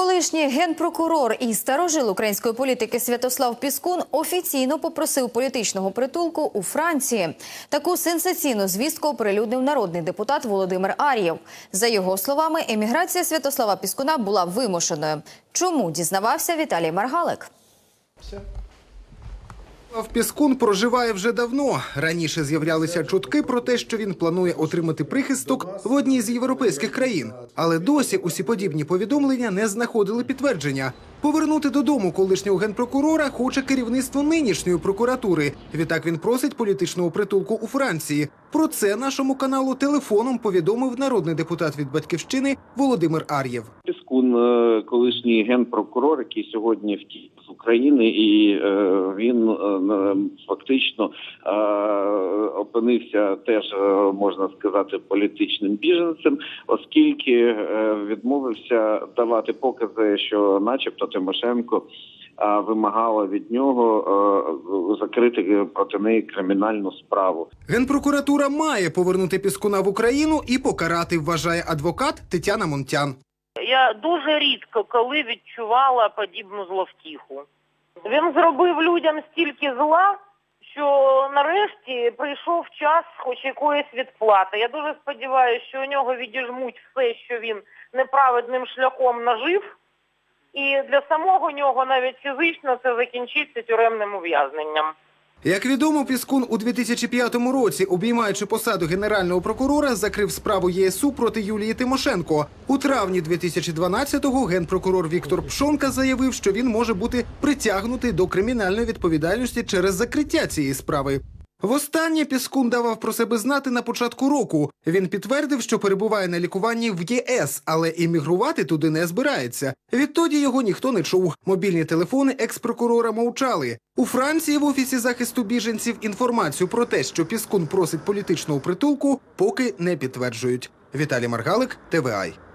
Колишній генпрокурор і старожил української політики Святослав Піскун офіційно попросив політичного притулку у Франції. Таку сенсаційну звістку оприлюднив народний депутат Володимир Ар'єв. За його словами, еміграція Святослава Піскуна була вимушеною. Чому дізнавався Віталій Маргалик? В Піскун проживає вже давно. Раніше з'являлися чутки про те, що він планує отримати прихисток в одній з європейських країн. Але досі усі подібні повідомлення не знаходили підтвердження. Повернути додому колишнього генпрокурора хоче керівництво нинішньої прокуратури. Відтак він просить політичного притулку у Франції. Про це нашому каналу телефоном повідомив народний депутат від батьківщини Володимир Ар'єв. Піскун, е, колишній генпрокурор, який сьогодні втік з України, і е, він е, фактично опинився теж можна сказати політичним біженцем, оскільки відмовився давати покази, що, начебто, Тимошенко. е, Вимагала від нього е, закрити проти неї кримінальну справу. Генпрокуратура має повернути Піскуна в Україну і покарати, вважає адвокат Тетяна Монтян. Я дуже рідко коли відчувала подібну зловтіху. Він зробив людям стільки зла, що нарешті прийшов час хоч якоїсь відплати. Я дуже сподіваюся, що у нього відіжмуть все, що він неправедним шляхом нажив, і для самого нього навіть фізично це закінчиться тюремним ув'язненням. Як відомо, Піскун у 2005 році, обіймаючи посаду генерального прокурора, закрив справу ЄСУ проти Юлії Тимошенко. У травні 2012-го генпрокурор Віктор Пшонка заявив, що він може бути притягнутий до кримінальної відповідальності через закриття цієї справи. Востаннє Піскун давав про себе знати на початку року. Він підтвердив, що перебуває на лікуванні в ЄС, але іммігрувати туди не збирається. Відтоді його ніхто не чув. Мобільні телефони екс-прокурора мовчали. У Франції в офісі захисту біженців інформацію про те, що Піскун просить політичного притулку, поки не підтверджують. Віталій Маргалик, ТВАЙ.